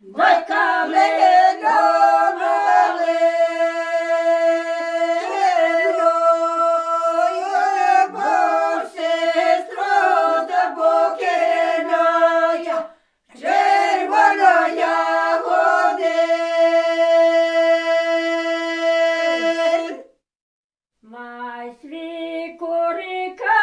Батька Май свій курика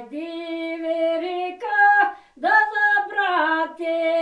Дівірка да забрати.